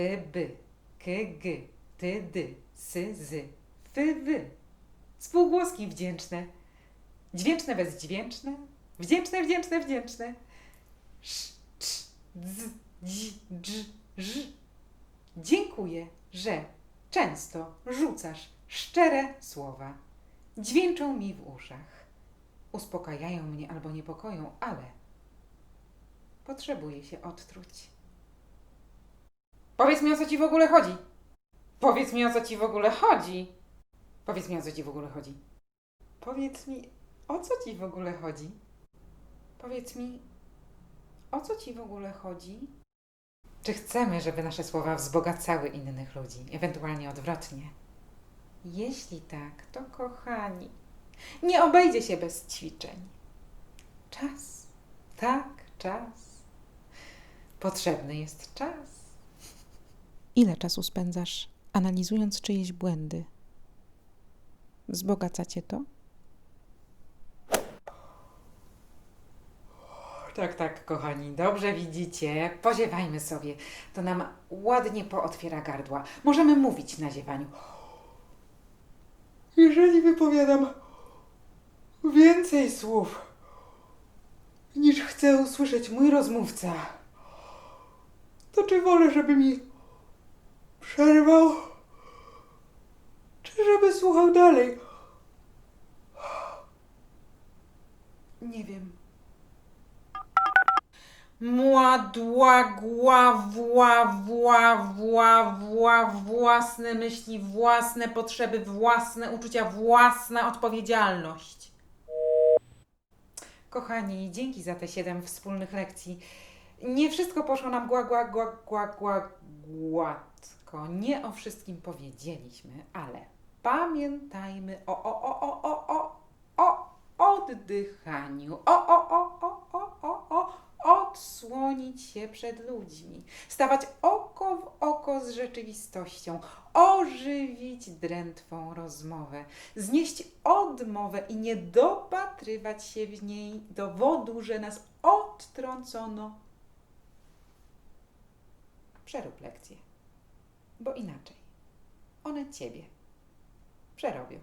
PB, KG, TD, SZ, FW. Spółgłoski wdzięczne. Dźwięczne bezdźwięczne. Wdzięczne, wdzięczne, wdzięczne. Sz, cz, dz, dź, dż, ż. Dziękuję, że często rzucasz szczere słowa. Dźwięczą mi w uszach. Uspokajają mnie albo niepokoją, ale potrzebuję się odtruć. Powiedz mi, o co ci w ogóle chodzi. Powiedz mi, o co ci w ogóle chodzi. Powiedz mi, o co ci w ogóle chodzi. Powiedz mi, o co ci w ogóle chodzi. Powiedz mi, o co ci w ogóle chodzi? Czy chcemy, żeby nasze słowa wzbogacały innych ludzi, ewentualnie odwrotnie? Jeśli tak, to kochani, nie obejdzie się bez ćwiczeń. Czas, tak, czas. Potrzebny jest czas. Ile czasu spędzasz analizując czyjeś błędy? Wzbogaca cię to? Tak, tak, kochani, dobrze widzicie. Poziewajmy sobie. To nam ładnie pootwiera gardła. Możemy mówić na ziewaniu. Jeżeli wypowiadam więcej słów, niż chce usłyszeć mój rozmówca, to czy wolę, żeby mi przerwał, czy żeby słuchał dalej? Nie wiem. Mładła, gła, wła, wła, wła, wła, własne myśli, własne potrzeby, własne uczucia, własna odpowiedzialność. Kochani, dzięki za te siedem wspólnych lekcji. Nie wszystko poszło nam gła, gła, gła, gła, gła, gładko. Nie o wszystkim powiedzieliśmy, ale pamiętajmy o, o, o, o, o, o, o oddychaniu. O, o, o, o, o, o, o, odsłonić się przed ludźmi, stawać oko w oko z rzeczywistością, ożywić drętwą rozmowę, znieść odmowę i nie dopatrywać się w niej dowodu, że nas odtrącono. Przerób lekcję, bo inaczej. One ciebie. Przerobią.